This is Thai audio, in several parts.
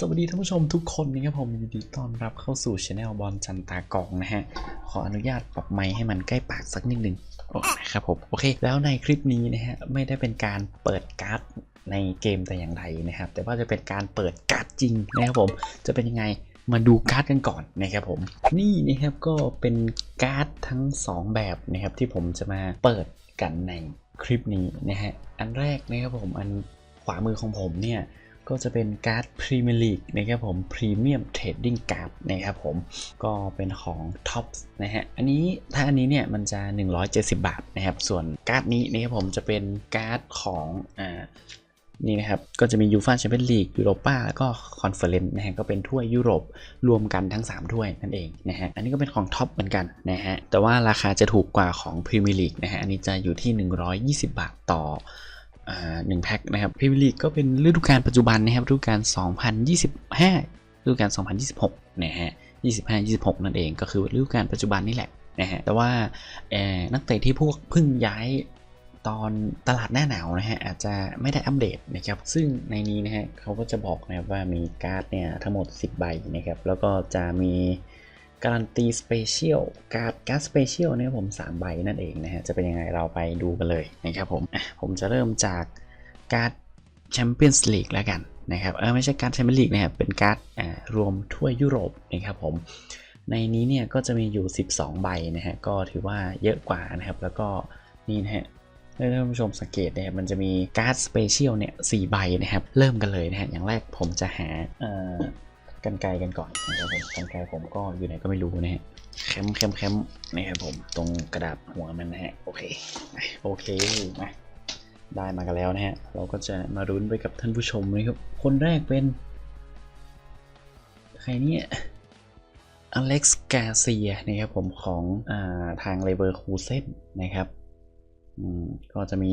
สวัสดีท่านผู้ชมทุกคนนะครับผมยินดีต้อนรับเข้าสู่ช anel บอลจันตากองนะฮะ ขออนุญาตปรับไมค์ให้มันใกล้ปากสักนิดหนึ่งโอ้นะครับผม โอเค แล้วในคลิปนี้นะฮะ ไม่ได้เป็นการเปิดการ์ดในเกมแต่อย่างใดนะครับ แต่ว่าจะเป็นการเปิดการ์ดจริงนะครับผม จะเป็นยังไงมาดูการ์ดกันก่อนนะครับผม นี่นะครับก็เป็นการ์ดทั้ง 2 แบบนะครับที่ผมจะมาเปิดกันในคลิปนี้นะฮะ อันแรกนะครับผมอันขวามือของผมเนี่ย ก็จะเป็นการ์ดพรีเมียร์ลีกนะครับผมพรีเมียมเทรดดิ้งการ์ดนะครับผมก็เป็นของท็อปนะฮะอันนี้ถ้าอันนี้เนี่ยมันจะ 170 บาทนะครับส่วนการ์ดนี้นะครับผมจะเป็นการ์ดของอ่านี่นะครับ ก็จะมียูฟ่าแชมเปี้ยนลีกยูโรป้าแล้วก็คอนเฟอเรนซ์นะฮะ ก็เป็นถ้วยยุโรปรวมกันทั้ง 3 ถ้วยนั่นเองนะฮะ อันนี้ก็เป็นของท็อปเหมือนกันนะฮะ แต่ว่าราคาจะถูกกว่าของพรีเมียร์ลีกนะฮะ อันนี้จะอยู่ที่ 120 บาทต่อ หนึ่งแพ็คนะครับพรีเมียร์ลีกก็เป็นฤดูกาลปัจจุบันนะครับฤดูกาล 2025ฤดูกาล 2026 นะฮะ 25 26 นั่นเองก็คือฤดูกาลปัจจุบันนี่แหละนะฮะแต่ว่านักเตะที่พวกเพิ่งย้ายตอนตลาดหน้าหนาวนะฮะอาจจะไม่ได้อัปเดตนะครับซึ่งในนี้นะฮะเขาก็จะบอกนะครับว่ามีการ์ดเนี่ยทั้งหมด 10 ใบนะครับแล้วก็จะมี การันตีสเปเชียลการ์ดการ์ดสเปเชียลเนี่ยผม3ใบนั่นเองนะฮะจะเป็นยังไงเราไปดูกันเลยนะครับผมผมจะเริ่มจากการ์ดแชมเปี้ยนส์ลีกแล้วกันนะครับเออไม่ใช่การ์ดแชมเปี้ยนส์ลีกนะครับเป็นการ์ดรวมทั่วยุโรปนะครับผมในนี้เนี่ยก็จะมีอยู่ 12 ใบนะฮะก็ถือว่าเยอะกว่านะครับ แล้วก็นี่นะฮะถ้าท่านผู้ชมสังเกตนะครับมันจะมีการ์ดสเปเชียลเนี่ยสใบนะครับ เริ่มกันเลยนะฮะอย่างแรกผมจะหาเอ่อ กันไกลกันก่อนนะครับผมกันไกลผมก็อยู่ไหนก็ไม่รู้นะฮะแคมแคมแคมนะครับผมตรงกระดาษหัวมันนะฮะโอเคโอเคมาได้มากันแล้วนะฮะเราก็จะมารุ้นไปกับท่านผู้ชมนะครับคนแรกเป็น ใครเนี่ยอเล็กซ์กาเซียนะครับผมของอาทางเลเวอร์คูเซนนะครับอืมก็จะมี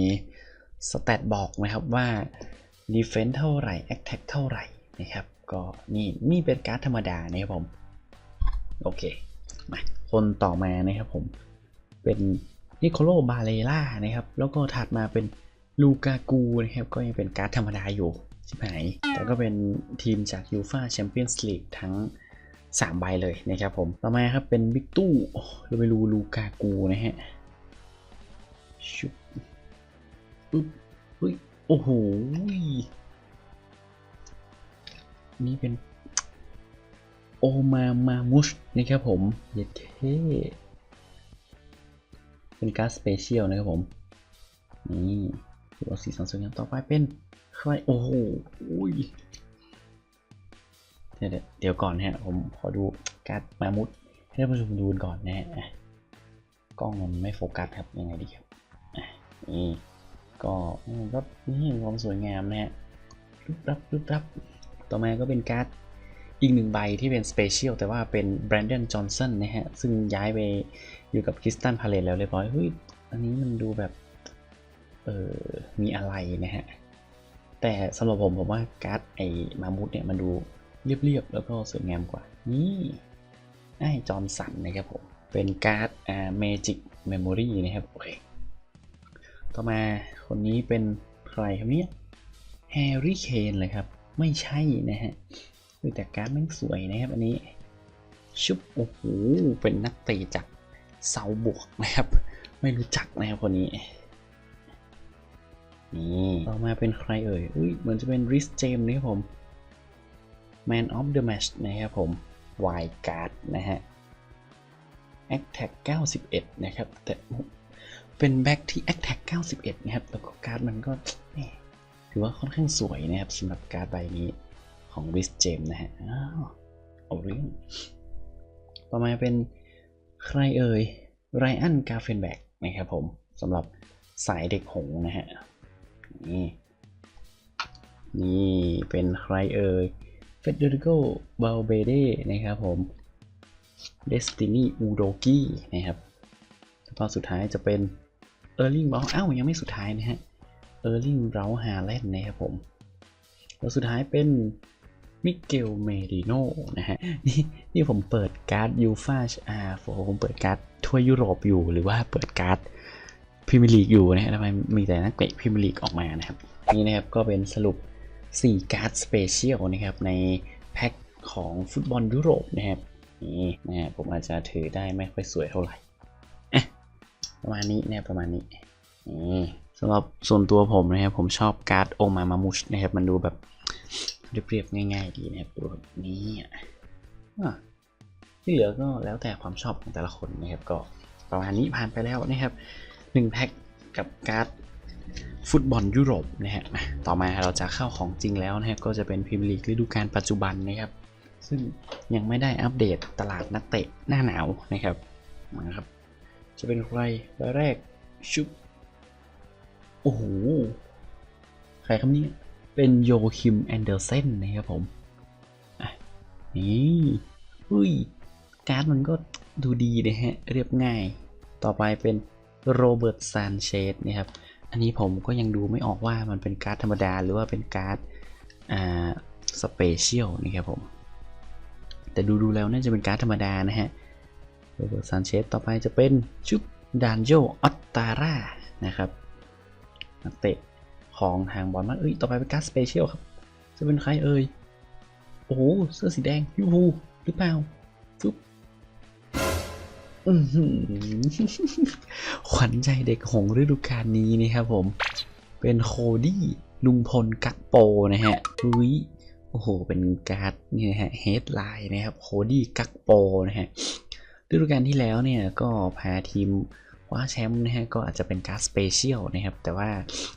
สแตทบอกนะครับว่า Defense เท่าไหร่ Attack เท่าไหร่นะครับ ก็นี่นี่เป็นการ์ดธรรมดานะครับผม โอเคมาคนต่อมานะครับผม เป็นนิโคโลบาเลล่านะครับ แล้วก็ถัดมาเป็นลูกากูนะครับ ก็ยังเป็นการ์ดธรรมดาอยู่ใช่ไหมแต่ก็เป็นทีมจากยูฟาแชมเปี้ยนส์ลีกทั้ง 3 ใบเลยนะครับผม ต่อมาครับเป็นบิ๊กตู้เราไปดูลูกากูนะฮะชุบปึ๊บเฮ้ยโอ้โห นี่เป็นโอมามามุชนะครับผมเย็ดเท่เป็นการ์ดสเปเชียลนะครับผม นี่ดูว่าสีสันสวยงามต่อไปเป็นใครโอ้โหอุ้ยเดี๋ยวเดี๋ยวก่อนฮะผมขอดูการ์ดมามุดให้ท่านผู้ชมดูก่อนนะฮะกล้องมันไม่โฟกัสครับยังไงดีครับนี่ก็ก็นี่ความสวยงามนะฮะรึบรับรึบรับ ต่อมาก็เป็นการ์ดอีกหนึ่งใบที่เป็นสเปเชียลแต่ว่าเป็นแบรนด o นจอห์นสันนะฮะ ซึ่งย้ายไปอยู่กับคริสตันพาเลตแล้วเรียบร้อยเฮ้ยอันนี้มันดูแบบ เออมีอะไรนะฮะ แต่สำหรับผมผมว่าการ์ดไอ้มามุดเนี่ยมันดูเรียบๆ แล้วก็สวยงามกว่า นี่ไอ้จอห์นสันนะครับผม เป็นการ์ดอ่าเมจิกเมมโมรีนะครับโอเคต่อมาคนนี้เป็นใครครับเนี่ยแฮร์รี่เคนเลยครับ ไม่ใช่นะฮะแต่การ์ดม่งสวยนะครับอันนี้ชุบโอ้โหเป็นนักเตะจากเซาบวกนะครับ ไม่รู้จักนะครับคนนี้นี่ต่อมาเป็นใครเอ่ยอุ้ยเหมือนจะเป็นริสเจมนะครับผม Man of the Match นะครับผมวายการ์ดนะฮะ Attack 91 นะครับ แต่เป็นแบ็กที่ Attack 91 นะครับ แล้วก็การ์ดมันก็ ถือว่าค่อนข้างสวยนะครับสำหรับการ์ดใบนี้ของวิสเจมนะฮะอ้าวเอาเรื่องต่อมาเป็นใครเอ่ยไรอันกาเฟนแบกนะครับผมสำหรับสายเด็กหงนะฮะนี่นี่เป็นใครเอ่ยเฟเดริโกบาลเบเดนะครับผมเดสตินีอูโดกี้นะครับแล้วก็สุดท้ายจะเป็นเออร์ลิงบอลอ้าวยังไม่สุดท้ายนะฮะ ออร์ลิงเบราฮาแลนด์นะครับผม แล้วสุดท้ายเป็นมิเกลเมริโนนะฮะนี่นี่ผมเปิดการ์ดยูฟาอ่าผมเปิดการ์ดทั่วยุโรปอยู่หรือว่าเปิดการ์ดพรีเมียร์ลีกอยู่นะฮะทำไมมีแต่นักเตะพรีเมียร์ลีกออกมานะครับ นี่นะครับก็เป็นสรุป 4 การ์ดสเปเชียลนะครับในแพ็คของฟุตบอลยุโรปนะครับนี่นะฮะผมอาจจะถือได้ไม่ค่อยสวยเท่าไหร่ประมาณนี้นะประมาณนี้นี่ สำหรับส่วนตัวผมนะครับผมชอบการ์ดโอมามามุชนะครับ มันดูแบบเรียบๆง่ายๆดีนะครับดูแบบนี้อะที่เหลือก็แล้วแต่ความชอบของแต่ละคนนะครับ ก็ประมาณนี้ผ่านไปแล้วนะครับหนึ่งแพ็คกับการ์ดฟุตบอลยุโรปนะฮะต่อมาเราจะเข้าของจริงแล้วนะครับก็จะเป็นพรีเมียร์ลีกฤดูกาลปัจจุบันนะครับ ซึ่งยังไม่ได้อัปเดตตลาดนักเตะหน้าหนาวนะครับมาครับ จะเป็นใครรายแรกชุบ โอ้โห ใครครับนี่เป็นโยคิมแอนเดอร์เซนนะครับผมอะนี่อุ้ย การ์ดมันก็ดูดีนะฮะ เรียบง่าย ต่อไปเป็นโรเบิร์ตซานเชสนะครับ อันนี้ผมก็ยังดูไม่ออกว่ามันเป็นการ์ดธรรมดาหรือว่าเป็นการ์ดอ่าสเปเชียลนะครับผม แต่ดูดูๆแล้วน่าจะเป็นการ์ดธรรมดานะฮะโรเบิร์ตซานเชสต่อไปจะเป็นชุบดานโยออตตาร่านะครับ นักเตะของทางบอลมันเอ้ย ต่อไปเป็นการ์ดสเปเชียลครับ จะเป็นใครเอ่ย โอ้โห เสื้อสีแดงยูฮูหรือเปล่าฟึบขวัญใจเด็กหงฤดูกาลนี้นะครับผม เป็นโคดี้ลุงพลกักโปนะฮะอุ้ยโอ้โห เป็นการ์ดนี่นะฮะเฮดไลน์นะครับ โคดี้กักโปนะฮะฤดูกาลที่แล้วเนี่ยก็พาทีม ว้าแชมป์นะฮะก็อาจจะเป็นการ์ดสเปเชียลนะครับ แต่ว่า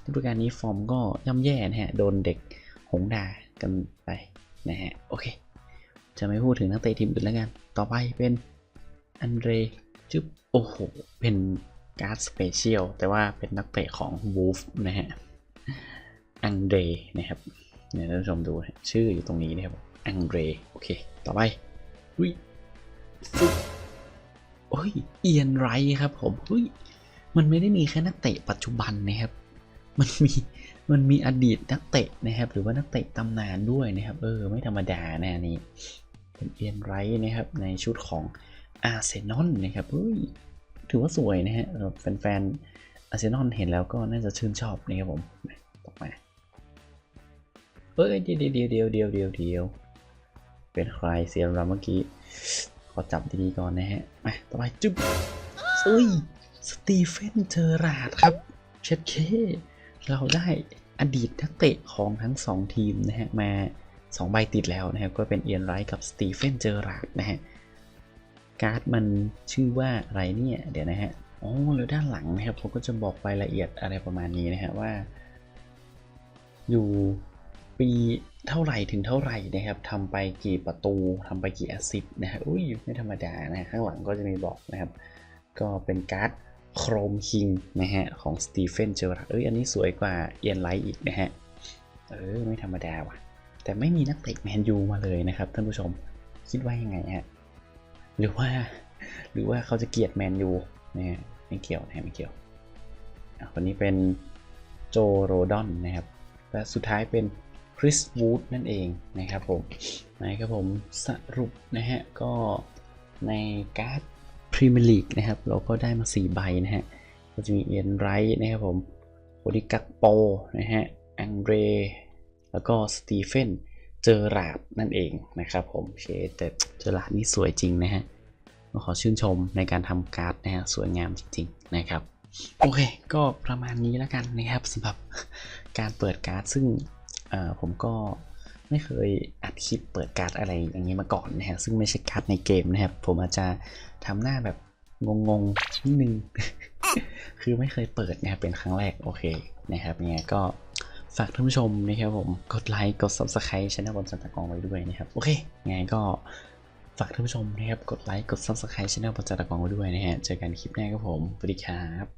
ฤดูกาลนี้ฟอร์มก็ย่ำแย่นะฮะ โดนเด็กหงดากันไปนะฮะ โอเค จะไม่พูดถึงนักเตะทีมอื่นแล้วกัน ต่อไปเป็นอันเดรจึ๊บโอ้โห เป็นการ์ดสเปเชียลแต่ว่าเป็นนักเตะของวูฟนะฮะ อังเดรนะครับเนี่ยท่านผู้ชมดูชื่ออยู่ตรงนี้นะครับ อังเดรโอเค ต่อไปอุ้ย เอียนไรครับผมอุ้ยมันไม่ได้มีแค่นักเตะปัจจุบันนะครับ มันมีมันมีอดีตนักเตะนะครับ หรือว่านักเตะตำนานด้วยนะครับ เออ ไม่ธรรมดานะอันนี้เป็นเอียนไรนะครับ ในชุดของอาร์เซนอลนะครับเฮ้ยถือว่าสวยนะฮะแฟนๆอาร์เซนอลเห็นแล้วก็น่าจะชื่นชอบนะครับผมต่อมาเอ้ยเดียวเดียวเดียวเดียวเดียวเดียวเป็นใครเสียงเราเมื่อกี้ อจับดีๆก่อนนะฮะมาต่อไปจุ๊บเอ้ยสตีเฟนเจอราดครับ เช็ดเค เราได้อดีตนักเตะของทั้ง 2 ทีมนะฮะ มา 2 ใบติดแล้วนะครับ ก็เป็นเอียนไรท์กับสตีเฟนเจอราดนะฮะ การ์ดมันชื่อว่าอะไรเนี่ย เดี๋ยวนะฮะอ๋อแล้วด้านหลังนะครับผมก็จะบอกรายละเอียดอะไรประมาณนี้นะฮะว่า อยู่ ปีเท่าไหร่ถึงเท่าไหร่นะครับทำไปกี่ประตูทำไปกี่แอสซิสต์นะฮะอุ้ยไม่ธรรมดานะฮะข้างหลังก็จะมีบอกนะครับ ก็เป็นการ์ดโครมคิงนะฮะของสตีเฟนเจอร์เอ้ยอันนี้สวยกว่าเอียนไลท์อีกนะฮะเออไม่ธรรมดาว่ะ แต่ไม่มีนักเตะแมนยูมาเลยนะครับท่านผู้ชมคิดว่ายังไงฮะหรือว่าหรือว่าเขาจะเกลียดแมนยูนะฮะไม่เกี่ยวนะไม่เกี่ยวอะคนนี้เป็นโจโรดอนนะครับและสุดท้ายเป็น คริสวูดนั่นเองนะครับผมนะครับผมสรุปนะฮะก็ในการ์ดพรีเมียร์ลีกนะครับเราก็ได้มา 4 ใบนะฮะก็จะมีเอียนไรท์นะครับผมโคดิกักโปนะฮะอังเดรแล้วก็สตีเฟนเจอราดนั่นเองนะครับผมเชแต่เจอราดนี่สวยจริงนะฮะขอชื่นชมในการทำการ์ดนะฮะสวยงามจริงๆนะครับ โอเค ก็ประมาณนี้แล้วกันนะครับสำหรับการเปิดการ์ดซึ่ง ผมก็ไม่เคยอัดคลิปเปิดการ์ดอะไรอย่างนี้มาก่อนนะฮะซึ่งไม่ใช่การ์ดในเกมนะครับ ผมอาจจะทำหน้าแบบงงๆนิดนึง คือไม่เคยเปิดนะครับเป็นครั้งแรกโอเคนะครับยังไงก็ฝากท่านผู้ชมนะครับผมกดไลค์กด subscribe ช่องบนสันตะกองไว้ด้วยนะครับโอเคยังไงก็ฝากท่านผู้ชมนะครับกดไลค์กด subscribe ช่องบนสันตะกองไว้ด้วยนะฮะเจอกันคลิปหน้าครับผมสวัสดีครับ